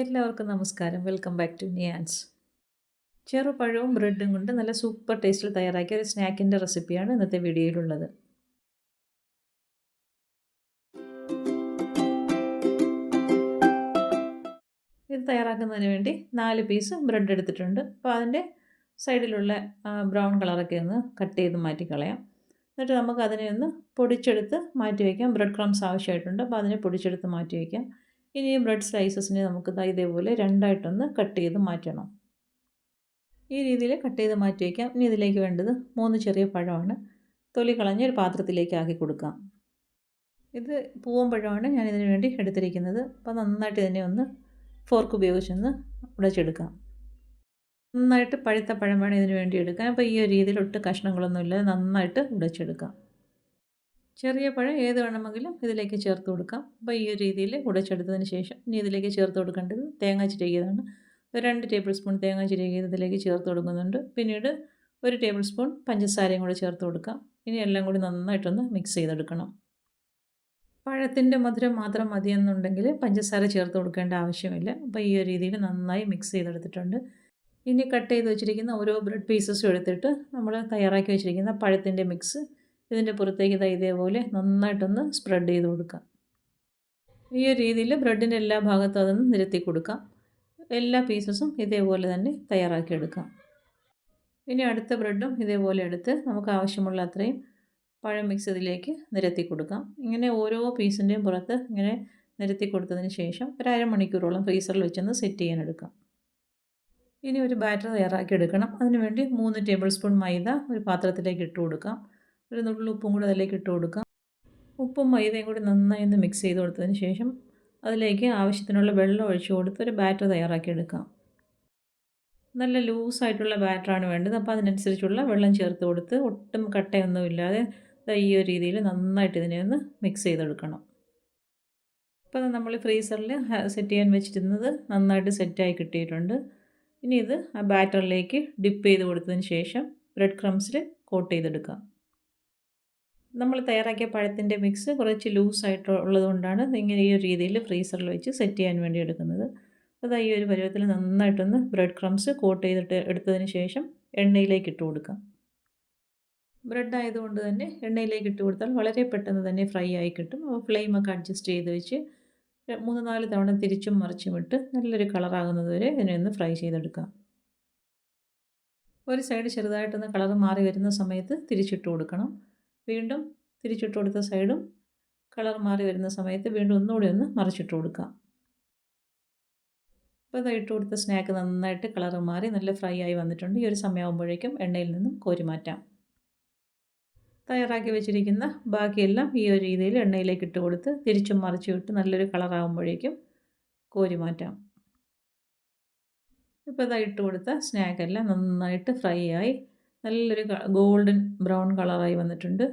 എല്ലാവർക്കും നമസ്കാരം. Welcome back to നിയാൻസ് ചെറുപഴവും ബ്രെഡും കൊണ്ട് നല്ല സൂപ്പർ ടേസ്റ്റിൽ തയ്യാറാക്കിയ ഒരു സ്നാക്കിന്റെ റെസിപ്പിയാണ് ഇന്നത്തെ വീഡിയോയിലുള്ളത്. ഇത് തയ്യാറാക്കുന്നതിന് വേണ്ടി നാല് പീസ് ബ്രെഡ് എടുത്തിട്ടുണ്ട്. അപ്പോൾ അതിന്റെ സൈഡിലുള്ള ബ്രൗൺ കളറൊക്കെ ഒന്ന് കട്ട് ചെയ്ത് മാറ്റി കളയാം. എന്നിട്ട് നമുക്ക് അതിനെ ഒന്ന് പൊടിച്ചെടുത്ത് മാറ്റി വയ്ക്കാം ബ്രെഡ് ക്രംസ് ആവശ്യമായിട്ടുണ്ട്. അപ്പോൾ അതിനെ പൊടിച്ചെടുത്ത് മാറ്റി വയ്ക്കാം ഇനി ബ്രെഡ് സ്ലൈസസിനെ നമുക്ക് ഇതേപോലെ രണ്ടായിട്ടൊന്ന് കട്ട് ചെയ്ത് മാറ്റണം. ഈ രീതിയിൽ കട്ട് ചെയ്ത് മാറ്റി വയ്ക്കാം ഇനി ഇതിലേക്ക് വേണ്ടത് മൂന്ന് ചെറിയ പഴമാണ്. തൊലി കളഞ്ഞ് ഒരു പാത്രത്തിലേക്ക് ആക്കി കൊടുക്കാം. ഇത് പൂവൻ പഴമാണ്. ഞാൻ ഇതിന് വേണ്ടി എടുത്തിരിക്കുന്നത്. അപ്പോൾ നന്നായിട്ട് ഇതിനെ ഒന്ന് ഫോർക്ക് ഉപയോഗിച്ചൊന്ന് ഉടച്ചെടുക്കാം. നന്നായിട്ട് പഴുത്ത പഴം വേണം ഇതിന് വേണ്ടി എടുക്കാൻ. അപ്പോൾ ഈ ഒരു രീതിയിൽ കഷ്ണങ്ങളൊന്നും ഇല്ലാതെ നന്നായിട്ട് ഉടച്ചെടുക്കാം. ചെറിയ പഴം ഏത് വേണമെങ്കിലും ഇതിലേക്ക് ചേർത്ത് കൊടുക്കാം. അപ്പോൾ ഈ ഒരു രീതിയിൽ ഉടച്ചെടുത്തതിന് ശേഷം ഇനി ഇതിലേക്ക് ചേർത്ത് കൊടുക്കേണ്ടത് തേങ്ങ ചിരകിയതാണ്. ഒരു രണ്ട് ടേബിൾ സ്പൂൺ തേങ്ങ ചിരകിയത് ഇതിലേക്ക് ചേർത്ത് കൊടുക്കുന്നുണ്ട്. പിന്നീട് ഒരു ടേബിൾ സ്പൂൺ പഞ്ചസാരയും കൂടെ ചേർത്ത് കൊടുക്കാം. ഇനി എല്ലാം കൂടി നന്നായിട്ടൊന്ന് മിക്സ് ചെയ്തെടുക്കണം. പഴത്തിന്റെ മധുരം മാത്രം മതിയെന്നുണ്ടെങ്കിൽ പഞ്ചസാര ചേർത്ത് കൊടുക്കേണ്ട ആവശ്യമില്ല. അപ്പോൾ ഈ ഒരു രീതിയിൽ നന്നായി മിക്സ് ചെയ്തെടുത്തിട്ടുണ്ട്. ഇനി കട്ട് ചെയ്ത് വെച്ചിരിക്കുന്ന ഓരോ ബ്രെഡ് പീസസും എടുത്തിട്ട് നമ്മൾ തയ്യാറാക്കി വെച്ചിരിക്കുന്ന പഴത്തിന്റെ മിക്സ് ഇതിന്റെ പുറത്തേക്ക് ഇതാ ഇതേപോലെ നന്നായിട്ടൊന്ന് സ്പ്രെഡ് ചെയ്ത് കൊടുക്കാം. ഈ ഒരു രീതിയിൽ ബ്രെഡിന്റെ എല്ലാ ഭാഗത്തും അതൊന്ന് നിരത്തി കൊടുക്കാം. എല്ലാ പീസസും ഇതേപോലെ തന്നെ തയ്യാറാക്കിയെടുക്കാം ഇനി അടുത്ത ബ്രെഡും ഇതേപോലെ എടുത്ത് നമുക്ക് ആവശ്യമുള്ള അത്രയും പഴം മിക്സ് ഇതിലേക്ക് നിരത്തി കൊടുക്കാം. ഇങ്ങനെ ഓരോ പീസിന്റെയും പുറത്ത് ഇങ്ങനെ നിരത്തി കൊടുത്തതിന് ശേഷം ഒരു അരമണിക്കൂറോളം ഫ്രീസറിൽ വെച്ചൊന്ന് സെറ്റ് ചെയ്യാൻ എടുക്കാം. ഇനി ഒരു ബാറ്റർ തയ്യാറാക്കി എടുക്കണം. അതിനുവേണ്ടി മൂന്ന് ടേബിൾ സ്പൂൺ മൈദ ഒരു പാത്രത്തിലേക്ക് ഇട്ട് കൊടുക്കാം. ഒരു നുള്ളിൽ ഉപ്പും കൂടി അതിലേക്ക് ഇട്ട് കൊടുക്കാം. ഉപ്പും മൈദയും കൂടി നന്നായി ഒന്ന് മിക്സ് ചെയ്ത് കൊടുത്തതിന് ശേഷം അതിലേക്ക് ആവശ്യത്തിനുള്ള വെള്ളം ഒഴിച്ച് കൊടുത്ത് ഒരു ബാറ്റർ തയ്യാറാക്കി എടുക്കാം. നല്ല ലൂസായിട്ടുള്ള ബാറ്ററാണ് വേണ്ടത്. അപ്പോൾ അതിനനുസരിച്ചുള്ള വെള്ളം ചേർത്ത് കൊടുത്ത് ഒട്ടും കട്ടയൊന്നുമില്ലാതെ ഈ ഒരു രീതിയിൽ നന്നായിട്ട് ഇതിനെ ഒന്ന് മിക്സ് ചെയ്തെടുക്കണം അപ്പോൾ നമ്മൾ ഫ്രീസറിൽ സെറ്റ് ചെയ്യാൻ വെച്ചിരുന്നത് നന്നായിട്ട് സെറ്റായി കിട്ടിയിട്ടുണ്ട്. ഇനി ഇത് ആ ബാറ്ററിലേക്ക് ഡിപ്പ് ചെയ്ത് കൊടുത്തതിന് ശേഷം ബ്രെഡ് ക്രംസിൽ കോട്ട് ചെയ്തെടുക്കാം. നമ്മൾ തയ്യാറാക്കിയ പഴത്തിന്റെ മിക്സ് കുറച്ച് ലൂസായിട്ട് ഉള്ളതുകൊണ്ടാണ് ഇങ്ങനെ ഈ ഒരു രീതിയിൽ ഫ്രീസറിൽ വെച്ച് സെറ്റ് ചെയ്യാൻ വേണ്ടി എടുക്കുന്നത്. അത് ഈ ഒരു പരുവത്തിൽ നന്നായിട്ടൊന്ന് ബ്രെഡ് ക്രംസ് കോട്ട് ചെയ്തിട്ട് എടുത്തതിന് ശേഷം എണ്ണയിലേക്ക് ഇട്ട് കൊടുക്കാം. ബ്രെഡ് ആയതുകൊണ്ട് തന്നെ എണ്ണയിലേക്ക് ഇട്ട് കൊടുത്താൽ വളരെ പെട്ടെന്ന് തന്നെ ഫ്രൈ ആയി കിട്ടും. അപ്പോൾ ഫ്ലെയിമൊക്കെ അഡ്ജസ്റ്റ് ചെയ്ത് വെച്ച് മൂന്ന് നാല് തവണ തിരിച്ചും മറിച്ചും ഇട്ട് നല്ലൊരു കളറാകുന്നത് വരെ ഇതിനെ ഒന്ന് ഫ്രൈ ചെയ്തെടുക്കാം. ഒരു സൈഡ് ചെറുതായിട്ടൊന്ന് കളർ മാറി വരുന്ന സമയത്ത് തിരിച്ചിട്ട് കൊടുക്കണം. വീണ്ടും തിരിച്ചിട്ട് കൊടുത്ത സൈഡും കളർ മാറി വരുന്ന സമയത്ത് വീണ്ടും ഒന്നുകൂടി ഒന്ന് മറിച്ചിട്ട് കൊടുക്കാം. അപ്പോൾ ഇട്ട് കൊടുത്ത സ്നാക്ക് നന്നായിട്ട് കളർ മാറി നല്ല ഫ്രൈ ആയി വന്നിട്ടുണ്ട്. ഈ ഒരു സമയമാകുമ്പോഴേക്കും എണ്ണയിൽ നിന്നും കോരി മാറ്റാം. തയ്യാറാക്കി വെച്ചിരിക്കുന്ന ബാക്കിയെല്ലാം ഈ ഒരു രീതിയിൽ എണ്ണയിലേക്ക് ഇട്ട് കൊടുത്ത് തിരിച്ചും മറിച്ചും ഇട്ട് നല്ലൊരു കളറാകുമ്പോഴേക്കും കോരി മാറ്റാം. ഇപ്പോൾ ഇതാ ഇട്ട് കൊടുത്ത സ്നാക്കെല്ലാം നന്നായിട്ട് ഫ്രൈ ആയി നല്ലൊരു ഗോൾഡൻ ബ്രൗൺ കളറായി വന്നിട്ടുണ്ട്.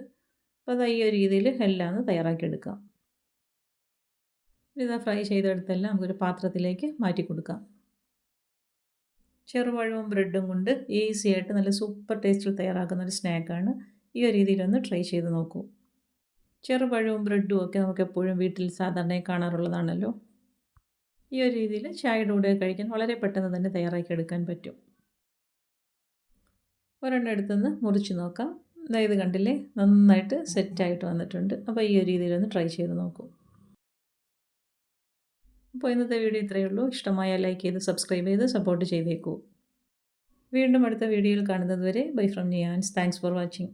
അപ്പോൾ അത് ഈ രീതിയിൽ എല്ലാം ഒന്ന് തയ്യാറാക്കിയെടുക്കാം ഇതാ ഫ്രൈ ചെയ്തെടുത്തെല്ലാം നമുക്കൊരു പാത്രത്തിലേക്ക് മാറ്റി കൊടുക്കാം. ചെറുപഴവും ബ്രെഡും കൊണ്ട് ഈസി ആയിട്ട് നല്ല സൂപ്പർ ടേസ്റ്റിൽ തയ്യാറാക്കുന്ന ഒരു സ്നാക്കാണ്. ഈ ഒരു രീതിയിലൊന്ന് ട്രൈ ചെയ്ത് നോക്കൂ. ചെറുപഴവും ബ്രെഡും ഒക്കെ നമുക്ക് എപ്പോഴും വീട്ടിൽ സാധാരണയായി കാണാറുള്ളതാണല്ലോ. ഈ ഒരു രീതിയിൽ ചായയുടെ കൂടെ കഴിക്കാൻ വളരെ പെട്ടെന്ന് തന്നെ തയ്യാറാക്കി എടുക്കാൻ പറ്റും. ഒരെണ്ണം എടുത്തുനിന്ന് മുറിച്ച് നോക്കാം. ഇത് കണ്ടില്ലേ? നന്നായിട്ട് സെറ്റായിട്ട് വന്നിട്ടുണ്ട്. അപ്പോൾ ഈ ഒരു രീതിയിലൊന്ന് ട്രൈ ചെയ്ത് നോക്കൂ. അപ്പോൾ ഇന്നത്തെ വീഡിയോ ഇത്രയേ ഉള്ളൂ. ഇഷ്ടമായ ലൈക്ക് ചെയ്ത് സബ്സ്ക്രൈബ് ചെയ്ത് സപ്പോർട്ട് ചെയ്തേക്കൂ. വീണ്ടും അടുത്ത വീഡിയോയിൽ കാണുന്നത് വരെ bye from Niyans thanks for watching